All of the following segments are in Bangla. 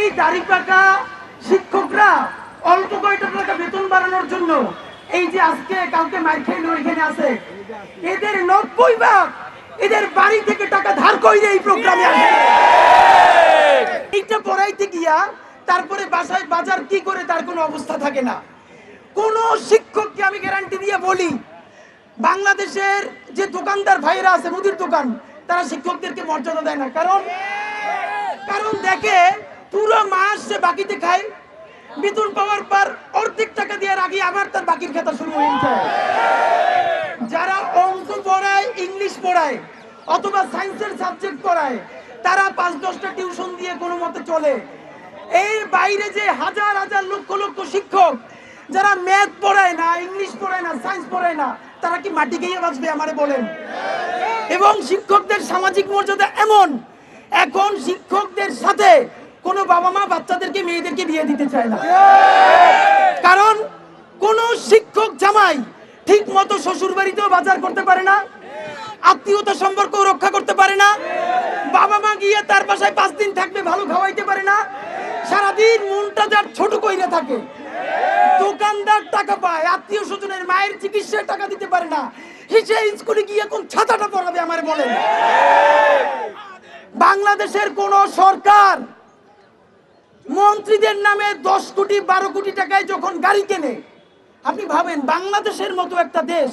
এই দাড়ি পাকা শিক্ষকরা অল্প কয়টা টাকা বেতন বাড়ানোর জন্য এই যে আজকে কালকে মার খেয়ে এখানে আছে, এদের নব্বই ভাগ এদের বাড়ি থেকে টাকা ধার করে এই প্রোগ্রামে আসে। এইটা পড়াইতে গিয়া তারপরে বাসায় বাজার কি করে তার কোনো অবস্থা থাকে না। কোন শিক্ষককে আমি গ্যারান্টি দিয়ে বলি, বাংলাদেশের যে দোকানদার ভাইরা আছে, মুদির দোকান, তারা শিক্ষকদেরকে মর্যাদা দেয় না। কারণ কারণ দেখে পুরো মাস সে বাকিতে খায়। বেতন পাওয়ার পর অর্ধেক টাকা দেওয়ার আগে আবার তার বাকির খাতা শুরু হয়ে যায়। যারা অঙ্ক পড়ায়, ইংলিশ পড়ায়, অথবা সায়েন্সের সাবজেক্ট পড়ায়, তারা পাঁচ দশটা টিউশন দিয়ে কোনো মতে চলে। এর বাইরে যে হাজার হাজার লক্ষ লক্ষ শিক্ষক, যারা ম্যাথ পড়ায় না, ইংলিশ পড়ায় না, সায়েন্স পড়ায় না, তারা কি মাটি গিয়ে বাঁচবে আমারে বলেন? এবং শিক্ষকদের সামাজিক মর্যাদা এমন, এখন শিক্ষকদের সাথে কোনো বাবা মা বাচ্চাদেরকে, মেয়েদেরকে বিয়ে দিতে চায় না। কারণ কোন শিক্ষক জামাই ঠিক মতো শ্বশুর বাড়িতেও বাজার করতে পারে না আত্মীয়তা সম্পর্ক রক্ষা করতে পারে না বাবা মা গিয়ে তার বাসায় পাঁচ দিন থাকবে, ভালো খাওয়াইতে পারে না, সারাদিন মনটা যার ছোট কইরে থাকে। দোকানদার টাকা পায়, আত্মীয় স্বজনের মায়ের চিকিৎসার টাকা দিতে পারে না সে স্কুলে গিয়ে কোন ছাতাটা পড়াবে আমার বলেন। বাংলাদেশের কোন সরকার মন্ত্রীদের নামে দশ কোটি, বারো কোটি টাকায় যখন গাড়ি কেনে, আপনি ভাবেন বাংলাদেশের মতো একটা দেশ,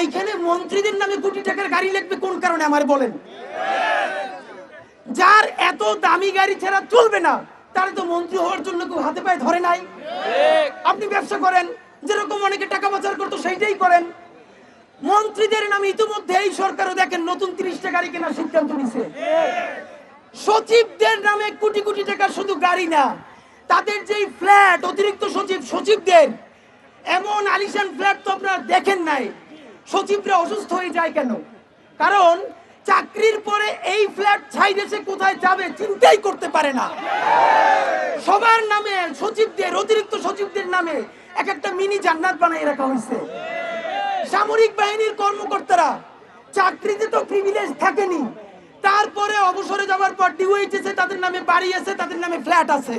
এইখানে মন্ত্রীদের নামে কোটি টাকার গাড়ি লিখবে কোন কারণে আমার বলেন? যার এত দামি গাড়ি ছাড়া চলবে না, তার তো মন্ত্রী হওয়ার জন্য কেউ হাতে পায়ে ধরে নাই। আপনি ব্যবসা করেন, যেরকম অনেকে টাকা পাচার করতো সেইটাই করেন। মন্ত্রীদের নামে ইতিমধ্যে এই সরকারও দেখেন নতুন তিরিশটা গাড়ি কেনার সিদ্ধান্ত নিছে। সচিবদের নামে কোটি কোটি টাকা শুধু গাড়ি না, তাদের যেই ফ্ল্যাট, অতিরিক্ত সচিব, সচিবদের, এমন আলিশান ফ্ল্যাট তো আপনারা দেখেন নাই। সচিবরা অসুস্থ হয়ে যায় কেন? কারণ চাকরির পরে এই ফ্ল্যাট ছাইড়ে সে কোথায় যাবে চিন্তাই করতে পারে না। সবার নামে সচিবদের, অতিরিক্ত সচিবদের নামে এক একটা মিনি জান্নাত বানিয়ে রাখা হয়েছে। সামরিক বাহিনীর কর্মকর্তারা চাকরিতে তো প্রিভিলেজ থাকেনি তারপরে অবসরে যাওয়ার পর ডিওএইচএস তাদের নামে বাড়ি আছে, তাদের নামে ফ্ল্যাট আছে।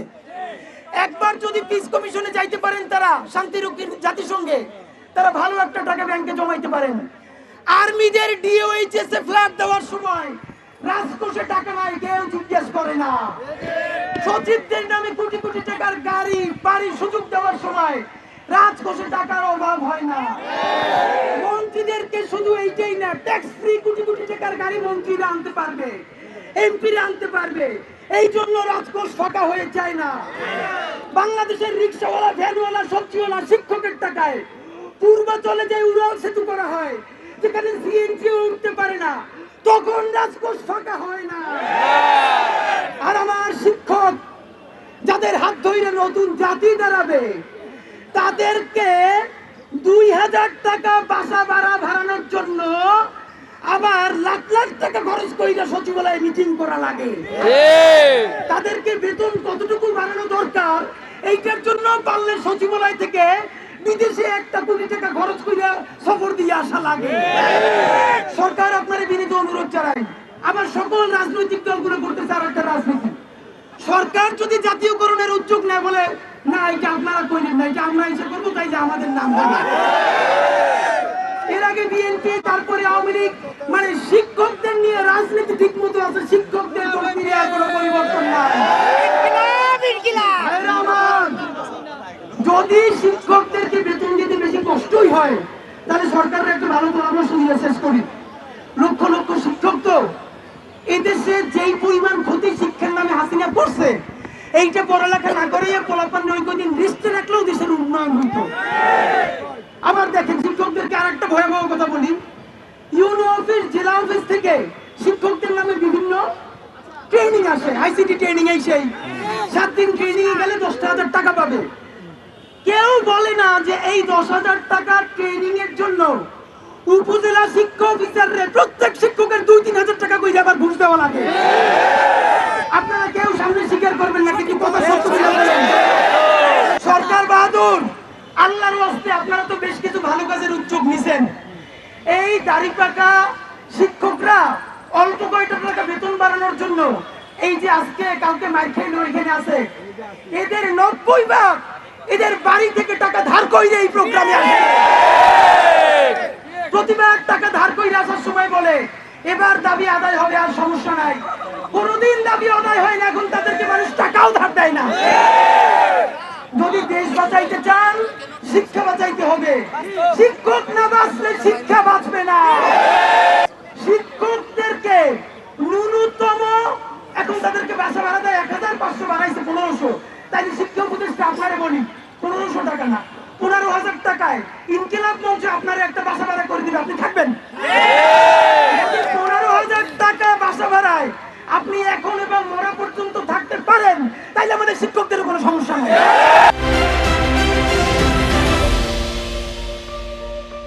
একবার যদি পিস কমিশনে যাইতে পারেন তারা, শান্তিরক্ষীর জাতিসংঘে, তারা ভালো একটা টাকা ব্যাংকে জমাইতে পারেন। আর্মিদের ডিওএইচএস এ ফ্ল্যাট দেওয়ার সময় রাজকোষে টাকা নাই, কেউ জিজ্ঞেস করে না। সচিবদের নামে কোটি কোটি টাকার গাড়ি বাড়ি সুযোগ দেওয়ার সময় রাজকোষে টাকার অভাব হয় না। মন্ত্রীদেরকে শুধু এইটাই না ট্যাক্স ফ্রি কোটি কোটি টাকার গাড়ি মন্ত্রীরা আনতে পারবে এমপিরা আনতে পারবে। এই জন্য রাজকোষ ফাঁকা হয়ে যায় না। বাংলাদেশের রিক্সাওয়ালা, ভ্যানওয়ালা, সবজিওয়ালা, শিক্ষকের টাকায় পূর্বাচলে যে উড়াল সেতু করা হয়, যেখানে সিএনজি উঠতে পারে না, তখন রাজকোষ ফাঁকা হয় না। আর আমার শিক্ষক, যাদের হাত ধরে নতুন জাতি দাঁড়াবে তাদেরকে দুই হাজার টাকা বাসা ভাড়া ভাড়ানোর জন্য আবার লাখ লাখ টাকা খরচ কইরা সচিবালয়ে মিটিং করা লাগে। তাদেরকে বেতন কতটুকু বাড়ানো দরকার এইটার জন্য পারলে সচিবালয় থেকে বিদেশে একটা কোটি টাকা খরচ কইরা সফর দিয়ে আসা লাগে। সরকার আপনার বিনীত অনুরোধ জানাই আবার সকল রাজনৈতিক দলগুলো করতেছে আর একটা রাজনীতি। সরকার যদি জাতীয়করণের উদ্যোগ নেয় বলে না এটা আপনারা কইলেন না এটা আমরা করব, তাই যে আমাদের নাম এর আগে বিএনপি, তারপরে আওয়ামী লীগ মানে শিক্ষকদের নিয়ে রাজনীতি ঠিক মতো আছে, শিক্ষকদের কোনো পরিবর্তন নাই। যদি শিক্ষকদেরকে বেতন দিতে বেশি কষ্টই হয়, তাহলে সরকারের একটা ভালো পরামর্শ দিয়ে শেষ করি। লক্ষ লক্ষ শিক্ষক তো, এদেশে যেই পরিমাণ এইটা পড়ালেখা না করে পোলাপান নয় কদিন লিস্টে রাখলেও দেশের উন্নয়ন হইতো। আবার দেখেন, শিক্ষকদেরকে আর একটা ভয়াবহ কথা বলি। ইউনো অফিস, জেলা অফিস থেকে শিক্ষকদের নামে বিভিন্ন ট্রেনিং আসে। আইসিটি ট্রেনিং এই সেই। সাত দিন ট্রেনিং গেলে দশটা হাজার টাকা পাবে। কেউ বলে না যে এই দশ হাজার টাকা ট্রেনিং এর জন্য উপজেলা শিক্ষা অফিসাররে প্রত্যেক শিক্ষকের দুই তিন হাজার টাকা করে আবার ঘুষ দেওয়া লাগে। আপনারা সামনে স্বীকার করবেন না, কিন্তু কথা সত্য করে। সরকার বাহাদুর, আল্লাহর ওয়াস্তে আপনারা তো বেশ কিছু ভালো কাজের উদ্যোগ নিছেন। এই দাড়ি পাকা শিক্ষকরা অল্প কয়টা টাকা বেতন বাড়ানোর জন্য এই যে আজকে কালকে মার খেয়ে ওইখানে আছে। এদের নব্বই ভাগ এদের বাড়ি থেকে টাকা ধার কইরে এই প্রোগ্রামে আসে। প্রতিবার টাকা ধার কইরে আসার সময় বলে, এবার দাবি আদায় হবে, আর সমস্যা নাই। কোনোদিন দাবি আদায় হয় না এখন তাদেরকে মানুষ টাকাও ধার দেয় না। যদি দেশ বাঁচাইতে চান শিক্ষা বাঁচাইতে হবে। শিক্ষক না বাঁচলে শিক্ষা বাঁচবে না। শিক্ষকদেরকে ন্যূনতম এখন তাদেরকে বাসা ভাড়া দেয় এক হাজার পাঁচশো বাড়াইছে পনেরোশো। তাই শিক্ষা উপদেষ্টা আপনারে বলি পনেরোশো টাকা না পনেরো হাজার টাকায় ইনকিলাব মঞ্চে আপনার একটা বাসা ভাড়া করে দিবে আপনি থাকবেন? পনেরো হাজার টাকা বাসা ভাড়ায়